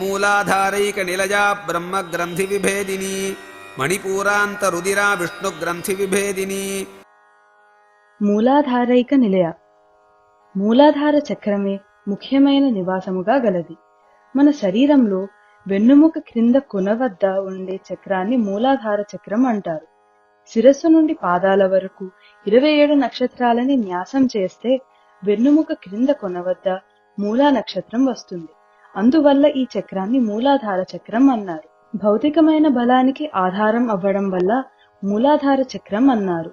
మూలాధారైక నిలజా బ్రహ్మ గ్రంథి విభేదిని మణిపూరాంత రుదిరా విష్ణు గ్రంథి విభేదిని మూలాధారైక నిలయ మూలాధార చక్రమే ముఖ్యమైన నివాసముగా గలది. మన శరీరంలో వెన్నుముక క్రింద కొన వద్ద ఉండే చక్రాన్ని మూలాధార చక్రం అంటారు. శిరస్సు నుండి పాదాల వరకు ఇరవై ఏడు నక్షత్రాలని న్యాసం చేస్తే వెన్నుముక క్రింద కొన వద్ద మూలా నక్షత్రం వస్తుంది. అందువల్ల ఈ చక్రాన్ని మూలాధార చక్రం అన్నారు. భౌతికమైన బలానికి ఆధారం అవ్వడం వల్ల మూలాధార చక్రం అన్నారు.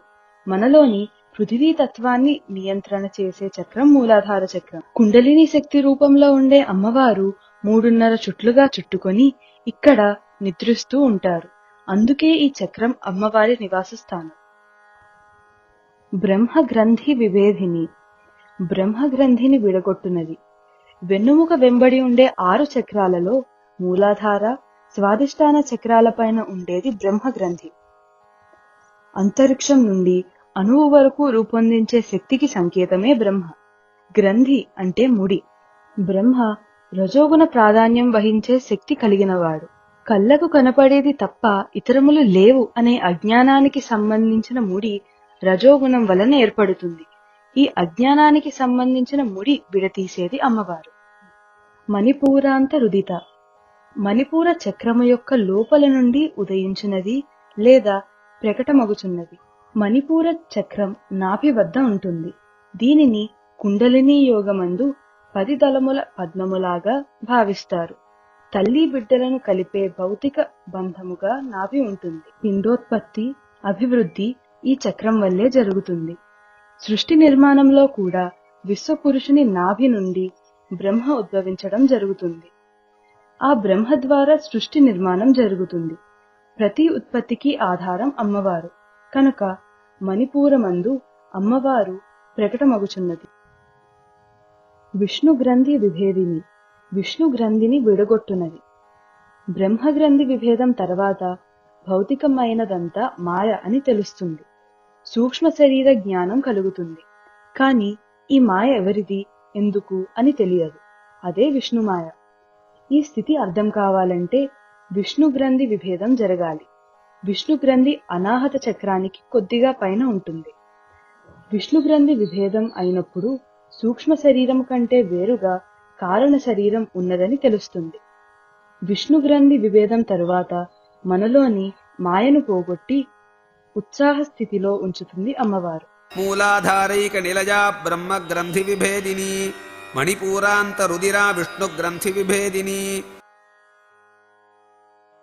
మనలోని పృథివీ తత్వాన్ని నియంత్రణ చేసే చక్రం మూలాధార చక్రం. కుండలిని శక్తి రూపంలో ఉండే అమ్మవారు మూడున్నర చుట్లుగా చుట్టుకొని ఇక్కడ నిద్రిస్తూ ఉంటారు. అందుకే ఈ చక్రం అమ్మవారి నివాస స్థానం బ్రహ్మ గ్రంథి విభేదిని బ్రహ్మ గ్రంథిని విడగొట్టునది వెన్నుముక వెంబడి ఉండే ఆరు చక్రాలలో మూలాధార స్వాదిష్టాన చక్రాలపైన ఉండేది బ్రహ్మగ్రంథి. అంతరిక్షం నుండి అణువు వరకు రూపొందించే శక్తికి సంకేతమే బ్రహ్మ. గ్రంథి అంటే ముడి. బ్రహ్మ రజోగుణ ప్రాధాన్యం వహించే శక్తి కలిగినవాడు. కళ్ళకు కనపడేది తప్ప ఇతరములు లేవు అనే అజ్ఞానానికి సంబంధించిన ముడి రజోగుణం వలన ఏర్పడుతుంది. ఈ అజ్ఞానానికి సంబంధించిన ముడి విడతీసేది అమ్మవారు. మణిపూరాంత రుదిత మణిపూర చక్రము యొక్క లోపల నుండి ఉదయించినది లేదా ప్రకటమగుచున్నది. మణిపూర చక్రం నాభి వద్ద ఉంటుంది. దీనిని కుండలిని యోగమందు పది దళముల పద్మములాగా భావిస్తారు. తల్లి బిడ్డలను కలిపే భౌతిక బంధముగా నాభి ఉంటుంది. పిండోత్పత్తి అభివృద్ధి ఈ చక్రం వల్లే జరుగుతుంది. సృష్టి నిర్మాణంలో కూడా విశ్వపురుషుని నాభి నుండి బ్రహ్మ ఉద్భవించడం జరుగుతుంది. ఆ బ్రహ్మ ద్వారా సృష్టి నిర్మాణం జరుగుతుంది. ప్రతి ఉత్పత్తికి ఆధారం అమ్మవారు. కనుక మణిపూరమందు అమ్మవారు ప్రకటమగుచున్నది. విష్ణు గ్రంథి విభేదిని విష్ణు గ్రంథిని విడగొట్టునది బ్రహ్మ గ్రంథి విభేదం తర్వాత భౌతికమైనదంతా మాయ అని తెలుస్తుంది. సూక్ష్మ శరీర జ్ఞానం కలుగుతుంది. కాని ఈ మాయ ఎవరిది? ఎందుకు అని తెలియదు. అదే విష్ణుమాయ. ఈ స్థితి అర్థం కావాలంటే విష్ణు గ్రంథి విభేదం జరగాలి. విష్ణు గ్రంథి అనాహత చక్రానికి కొద్దిగా పైన ఉంటుంది. విష్ణు గ్రంథి విభేదం అయినప్పుడు సూక్ష్మ శరీరం కంటే వేరుగా కారణ శరీరం ఉన్నదని తెలుస్తుంది. విష్ణు గ్రంథి విభేదం తరువాత మనలోని మాయను పోగొట్టి ఉత్సాహ స్థితిలో ఉంచుతుంది అమ్మవారు. మూలాధారైక నిలయా బ్రహ్మ గ్రంథి